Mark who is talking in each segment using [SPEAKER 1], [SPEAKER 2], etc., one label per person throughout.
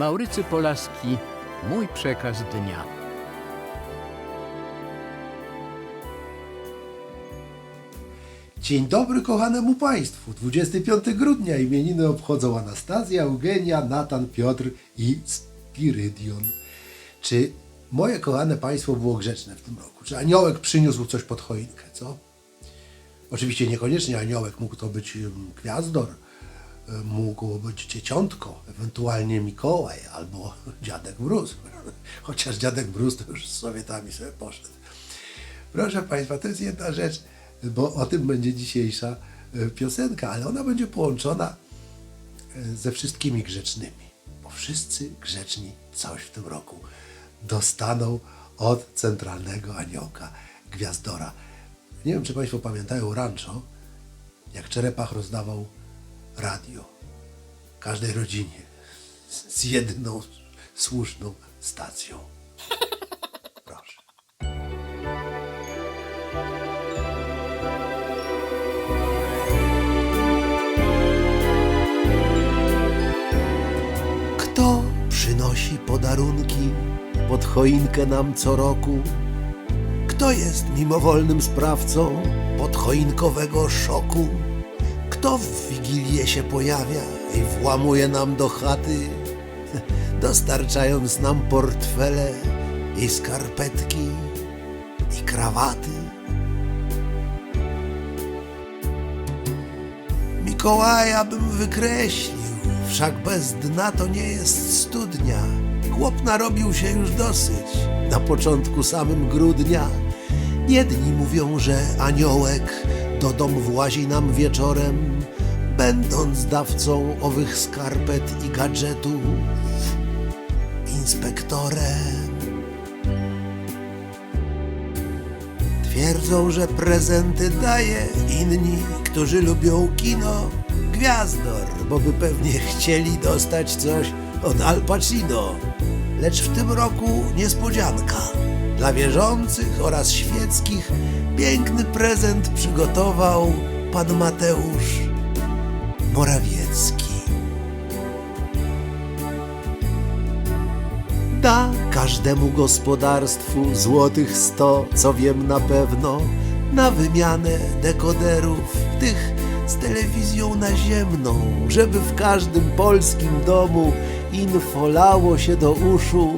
[SPEAKER 1] Maurycy Polaski, mój przekaz dnia.
[SPEAKER 2] Dzień dobry kochanemu Państwu. 25 grudnia imieniny obchodzą Anastazja, Eugenia, Natan, Piotr i Spirydion. Czy moje kochane Państwo było grzeczne w tym roku? Czy aniołek przyniósł coś pod choinkę, co? Oczywiście niekoniecznie aniołek, mógł to być gwiazdor, mógł być dzieciątko, ewentualnie Mikołaj albo dziadek Brus. Chociaż dziadek Brus to już z Sowietami sobie poszedł. Proszę Państwa, to jest jedna rzecz, bo o tym będzie dzisiejsza e, piosenka, ale ona będzie połączona e, ze wszystkimi grzecznymi, bo wszyscy grzeczni coś w tym roku dostaną od centralnego aniołka Gwiazdora. Nie wiem, czy Państwo pamiętają Rancho, jak Czerepach rozdawał radio każdej rodzinie z jedyną słuszną stacją. Proszę. Kto przynosi podarunki pod choinkę nam co roku? Kto jest mimowolnym sprawcą podchoinkowego szoku? Kto w Wigilię się pojawia i włamuje nam do chaty, dostarczając nam portfele i skarpetki i krawaty? Mikołaja bym wykreślił, wszak bez dna to nie jest studnia. Chłop narobił się już dosyć, na początku samym grudnia. Jedni mówią, że aniołek do domu włazi nam wieczorem, będąc dawcą owych skarpet i gadżetów, inspektorem. Twierdzą, że prezenty daje inni, którzy lubią kino. Gwiazdor, bo by pewnie chcieli dostać coś od Al Pacino. Lecz w tym roku niespodzianka. Dla wierzących oraz świeckich piękny prezent przygotował pan Mateusz Morawiecki. Da każdemu gospodarstwu złotych sto, co wiem na pewno, na wymianę dekoderów, tych z telewizją naziemną, żeby w każdym polskim domu info lało się do uszu.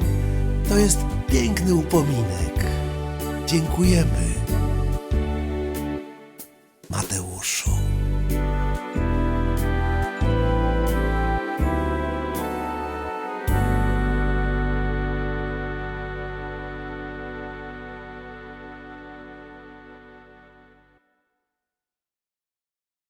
[SPEAKER 2] To jest piękny upominek. Dziękujemy, Mateuszu.